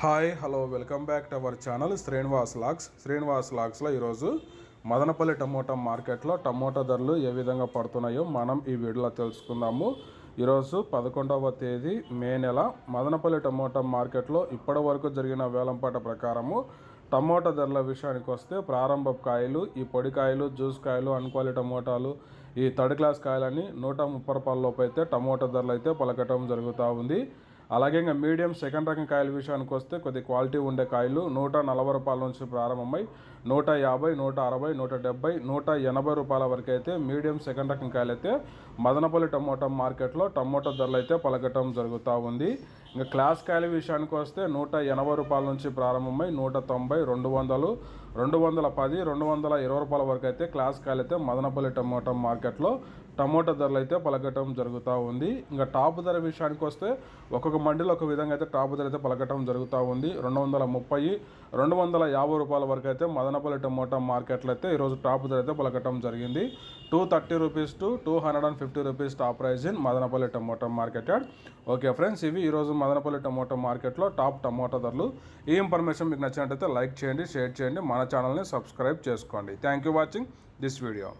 Hi hello welcome back to our channel Srinivas lakhs. Srinivas లాక్స్లో ఈరోజు Madanapalle tomato మార్కెట్లో టమోటా ధరలు ఏ విధంగా పడుతున్నాయో మనం ఈ వీడియోలో తెలుసుకుందాము. ఈరోజు పదకొండవ తేదీ మే నెల. మదనపల్లి టమోటా మార్కెట్లో ఇప్పటి వరకు జరిగిన వేలంపాట ప్రకారము టమోటా ధరల విషయానికి వస్తే ప్రారంభ కాయలు ఈ పొడి కాయలు జ్యూస్ కాయలు అన్క్వాలి టమోటాలు ఈ థర్డ్ క్లాస్ కాయలని నూట ముప్పై రూపాయల లోపు అయితే టమోటా ధరలు అయితే పలకటం జరుగుతూ ఉంది. అలాగే ఇంకా మీడియం సెకండ్ రకం కాయల విషయానికి వస్తే కొద్ది క్వాలిటీ ఉండే కాయలు నూట నలభై రూపాయల నుంచి ప్రారంభమై నూట యాభై నూట అరవై నూట డెబ్బై నూట ఎనభై రూపాయల వరకు అయితే మీడియం సెకండ్ రకం కాయలు అయితే మదనపల్లి టమోటా మార్కెట్లో టమోటా ధరలు అయితే పలకటం జరుగుతూ ఉంది. ఇంకా క్లాస్ ఖాళీ విషయానికి వస్తే నూట ఎనభై రూపాయల నుంచి ప్రారంభమై నూట తొంభై రెండు వందలు రెండు వందల పది రెండు వందల ఇరవై రూపాయల వరకు అయితే క్లాస్ కాయలు అయితే మదనపల్లి టమోటా మార్కెట్లో. టమోటా ధరలు అయితే పలకటం జరుగుతూ ఉంది. ఇంకా టాప్ ధర విషయానికి వస్తే ఒక్కొక్క మండిలో ఒక విధంగా అయితే టాప్ ధర అయితే పలకటం జరుగుతూ ఉంది. రెండు వందల ముప్పై రెండు వందల యాభై రూపాయల వరకు అయితే మదనపల్లి టమోటా మార్కెట్లో అయితే ఈరోజు టాప్ ధర అయితే పలకటం జరిగింది. Two thirty rupees to two hundred and fifty rupees top prize in Madanapalle tomato market add okay friends ఇవి ఈరోజు మదనపల్లి టమోటో మార్కెట్లో టాప్ టమోటా ధరలు. ఈ ఇన్ఫర్మేషన్ మీకు నచ్చినట్టయితే లైక్ చేయండి షేర్ చేయండి. మన ఛానల్ని సబ్స్క్రైబ్ చేసుకోండి. Thank you watching this video